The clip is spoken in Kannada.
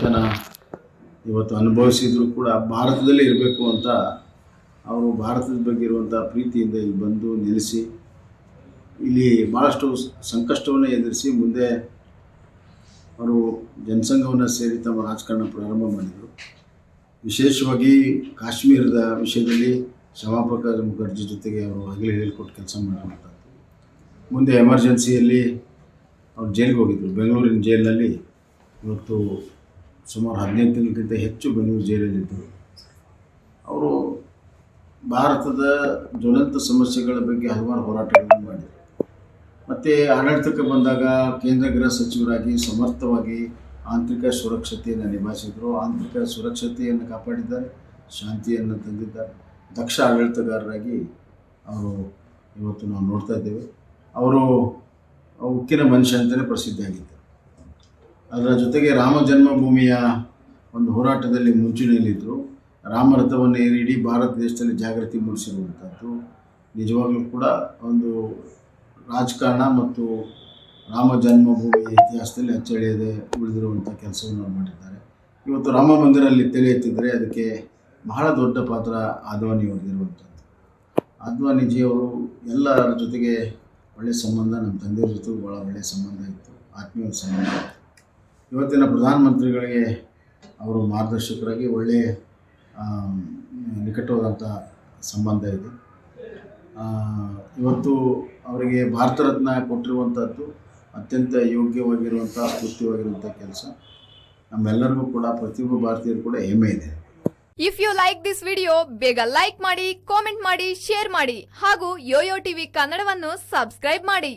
ಬಡತನ ಇವತ್ತು ಅನುಭವಿಸಿದರೂ ಕೂಡ ಭಾರತದಲ್ಲೇ ಇರಬೇಕು ಅಂತ ಅವರು ಭಾರತದ ಬಗ್ಗೆ ಇರುವಂಥ ಪ್ರೀತಿಯಿಂದ ಇಲ್ಲಿ ಬಂದು ನೆಲೆಸಿ, ಇಲ್ಲಿ ಭಾಳಷ್ಟು ಸಂಕಷ್ಟವನ್ನು ಎದುರಿಸಿ ಮುಂದೆ ಅವರು ಜನಸಂಘವನ್ನು ಸೇರಿ ತಮ್ಮ ರಾಜಕಾರಣ ಪ್ರಾರಂಭ ಮಾಡಿದರು. ವಿಶೇಷವಾಗಿ ಕಾಶ್ಮೀರದ ವಿಷಯದಲ್ಲಿ ಶ್ಯಾಮಾಪ್ರಕಾಶ್ ಮುಖರ್ಜಿ ಜೊತೆಗೆ ಅವರು ಹಗಲು ಹೇಳ್ಕೊಟ್ಟು ಕೆಲಸ ಮಾಡುವಂಥದ್ದು ಮುಂದೆ ಎಮರ್ಜೆನ್ಸಿಯಲ್ಲಿ ಅವ್ರು ಜೈಲಿಗೆ ಹೋಗಿದ್ದರು ಬೆಂಗಳೂರಿನ ಜೈಲಿನಲ್ಲಿ ಇವತ್ತು ಸುಮಾರು ಹದಿನೈದು ತಿಂಗಳಿಗಿಂತ ಹೆಚ್ಚು ಬೆಂಗಳೂರು ಜೈಲಲ್ಲಿದ್ದರು ಅವರು ಭಾರತದ ಜ್ವಲಂತ ಸಮಸ್ಯೆಗಳ ಬಗ್ಗೆ ಹಲವಾರು ಹೋರಾಟಗಳನ್ನು ಮಾಡಿದರು. ಮತ್ತು ಆಡಳಿತಕ್ಕೆ ಬಂದಾಗ ಕೇಂದ್ರ ಗೃಹ ಸಚಿವರಾಗಿ ಸಮರ್ಥವಾಗಿ ಆಂತರಿಕ ಸುರಕ್ಷತೆಯನ್ನು ನಿಭಾಯಿಸಿದರು. ಆಂತರಿಕ ಸುರಕ್ಷತೆಯನ್ನು ಕಾಪಾಡಿದ್ದಾರೆ, ಶಾಂತಿಯನ್ನು ತಂದಿದ್ದಾರೆ. ದಕ್ಷ ಆಡಳಿತಗಾರರಾಗಿ ಅವರು ಇವತ್ತು ನಾವು ನೋಡ್ತಾ ಇದ್ದೇವೆ. ಅವರು ಉಕ್ಕಿನ ಮನುಷ್ಯ ಅಂತಲೇ ಪ್ರಸಿದ್ಧಿಯಾಗಿದ್ದರು. ಅದರ ಜೊತೆಗೆ ರಾಮ ಜನ್ಮಭೂಮಿಯ ಒಂದು ಹೋರಾಟದಲ್ಲಿ ಮುಂಚೂಣಿಯಲ್ಲಿದ್ದರು ರಾಮರಥವನ್ನು ಏರಿ ಇಡೀ ಭಾರತ ದೇಶದಲ್ಲಿ ಜಾಗೃತಿ ಮೂಡಿಸಿರುವಂಥದ್ದು ನಿಜವಾಗಲೂ ಕೂಡ ಒಂದು ರಾಜಕಾರಣ ಮತ್ತು ರಾಮ ಜನ್ಮಭೂಮಿ ಇತಿಹಾಸದಲ್ಲಿ ಅಚ್ಚಳಿಯದೆ ಉಳಿದಿರುವಂಥ ಕೆಲಸವನ್ನು ಮಾಡಿದ್ದಾರೆ. ಇವತ್ತು ರಾಮ ಮಂದಿರಲ್ಲಿ ತಲೆ ಅದಕ್ಕೆ ಬಹಳ ದೊಡ್ಡ ಪಾತ್ರ ಆದ್ವಾನಿ ಹೊಂದಿರುವಂಥದ್ದು ಆದ್ವಾನಿಜಿಯವರು ಎಲ್ಲರ ಜೊತೆಗೆ ಒಳ್ಳೆಯ ಸಂಬಂಧ, ನಮ್ಮ ತಂದೆಯವ್ರ ಜೊತೆಗೂ ಭಾಳ ಒಳ್ಳೆಯ ಸಂಬಂಧ ಇತ್ತು. ಆತ್ಮೀಯ ಸಂಬಂಧ. ಇತ್ತು ಇವತ್ತಿನ ಪ್ರಧಾನಮಂತ್ರಿಗಳಿಗೆ ಅವರು ಮಾರ್ಗದರ್ಶಕರಾಗಿ ಒಳ್ಳೆಯ ನಿಕಟವಾದಂಥ ಸಂಬಂಧ ಇದೆ. ಇವತ್ತು ಅವರಿಗೆ ಭಾರತ ರತ್ನ ಕೊಟ್ಟಿರುವಂಥದ್ದು ಅತ್ಯಂತ ಯೋಗ್ಯವಾಗಿರುವಂಥ ಸ್ತುತ್ಯವಾಗಿರುವಂಥ ಕೆಲಸ. ನಮ್ಮೆಲ್ಲರಿಗೂ ಕೂಡ, ಪ್ರತಿಯೊಬ್ಬ ಭಾರತೀಯರು ಕೂಡ ಹೆಮ್ಮೆ ಇದೆ. If you like this video ಬೇಗ ಲೈಕ್ ಮಾಡಿ ಕಾಮೆಂಟ್ ಮಾಡಿ ಶೇರ್ ಮಾಡಿ ಹಾಗೂ ಯೋಯೋ ಟಿವಿ ಕನ್ನಡವನ್ನು ಸಬ್ಸ್ಕ್ರೈಬ್ ಮಾಡಿ.